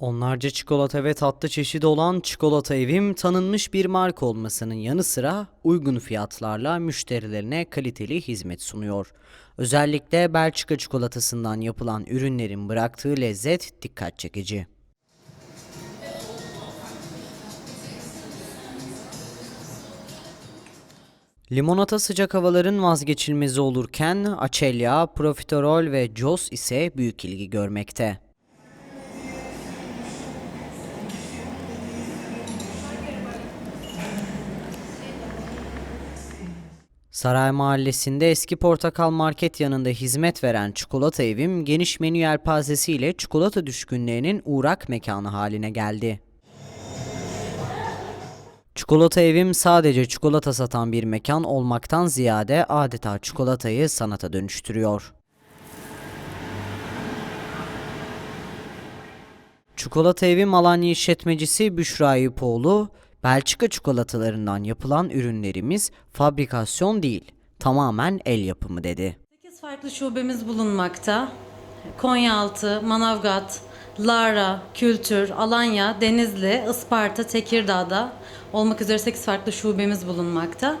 Onlarca çikolata ve tatlı çeşidi olan Çikolata Evim tanınmış bir marka olmasının yanı sıra uygun fiyatlarla müşterilerine kaliteli hizmet sunuyor. Özellikle Belçika çikolatasından yapılan ürünlerin bıraktığı lezzet dikkat çekici. Limonata sıcak havaların vazgeçilmezi olurken Açelya, Profiterol ve Jos ise büyük ilgi görmekte. Saray Mahallesi'nde eski Portakal Market yanında hizmet veren Çikolata Evim geniş menü yelpazesiyle çikolata düşkünlerinin uğrak mekanı haline geldi. Çikolata Evim sadece çikolata satan bir mekan olmaktan ziyade adeta çikolatayı sanata dönüştürüyor. Çikolata Evi Alanya işletmecisi Büşra Eyüpoğlu, Belçika çikolatalarından yapılan ürünlerimiz fabrikasyon değil, tamamen el yapımı dedi. 8 farklı şubemiz bulunmakta. Konyaaltı, Manavgat, Lara, Kültür, Alanya, Denizli, Isparta, Tekirdağ'da olmak üzere 8 farklı şubemiz bulunmakta.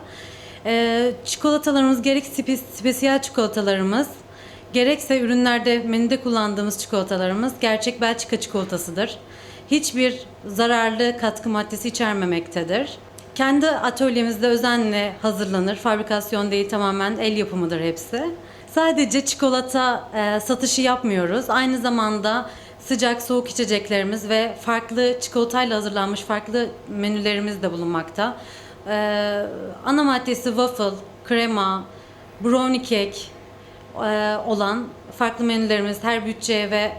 Ee, çikolatalarımız gerek spe- spesiyel çikolatalarımız gerekse ürünlerde menüde kullandığımız çikolatalarımız gerçek Belçika çikolatasıdır. Hiçbir zararlı katkı maddesi içermemektedir. Kendi atölyemizde özenle hazırlanır. Fabrikasyon değil tamamen el yapımıdır hepsi. Sadece çikolata e, satışı yapmıyoruz. Aynı zamanda sıcak soğuk içeceklerimiz ve farklı çikolatayla hazırlanmış farklı menülerimiz de bulunmakta. E, ana maddesi waffle, krema, brownie kek e, olan farklı menülerimiz her bütçeye ve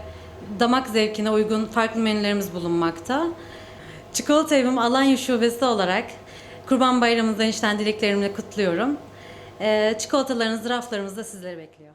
damak zevkine uygun farklı menülerimiz bulunmakta. Çikolata Evim Alanya Şubesi olarak Kurban Bayramınızı enişten dileklerimle kutluyorum. E, çikolatalarınız raflarımızda sizleri bekliyor.